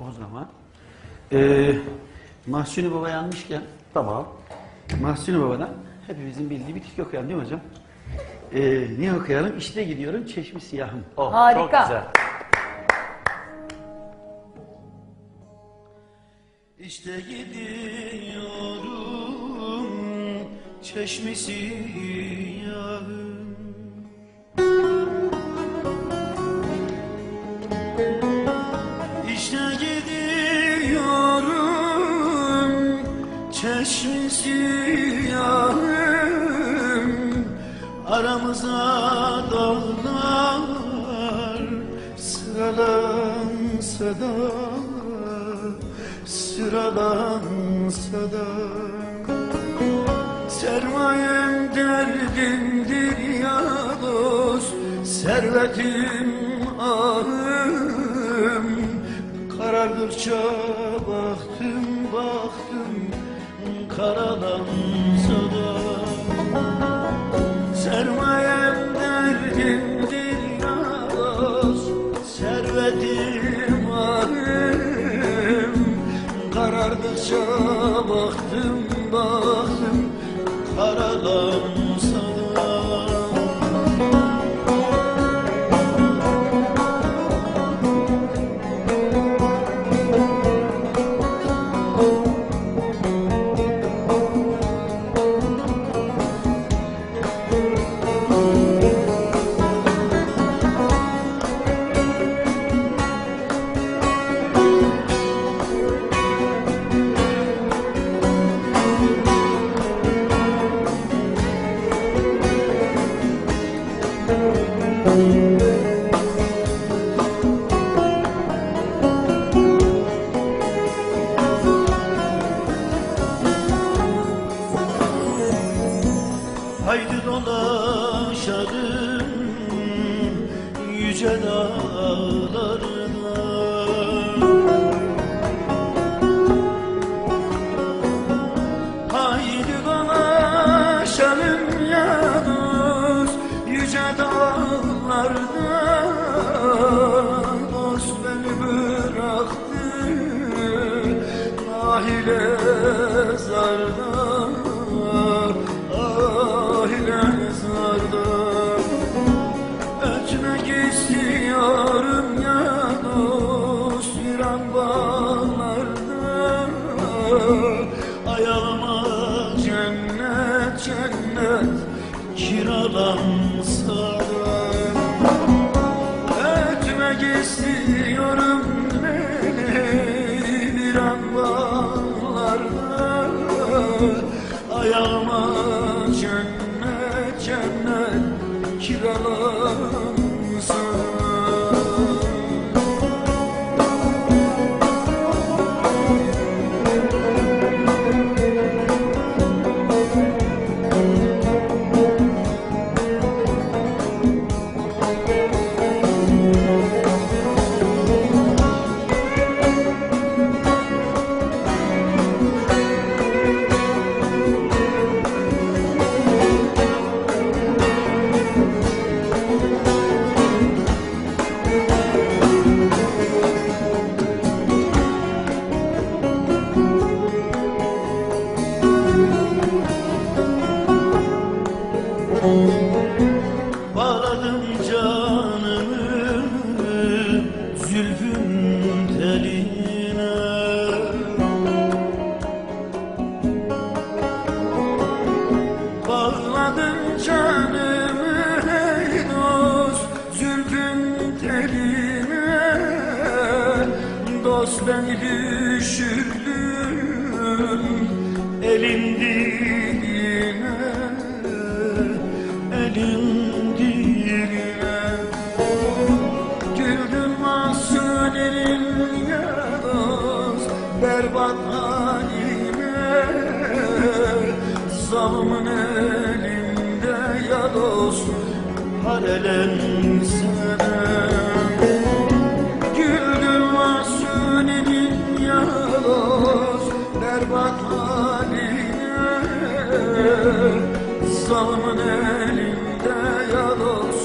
O zaman ee, Mahsuni Baba yanmışken Tamam. Mahsuni Baba'dan hepimizin bildiği bir türkü okuyalım değil mi hocam? Ee, niye okuyalım? İşte gidiyorum çeşmi siyahım. Oh, Harika. Çok güzel. İşte gidiyorum çeşmi siyahım. Siyahım Aramıza dağlar sıralansa da Sıralansa da Sermayem derdimdir ya dost Servetim ahım. Karardıkça baktım baktım Karalansa Haydi dolaşalım yüce dağlarına. Haydi dolaşalım ya dost yüce dağlarda Dost beni bıraktı nahile cennet kiralansa da. Ötmek istiyorum beni bir an bağlarda Ayağıma cennet cennet kiralansa Dost beni düşürdün elin diline Elin diline Güldün mahsulinin ya dost berbat haline Zalımın elinde ya dost Harelense Sevdamın elimde yar olsun.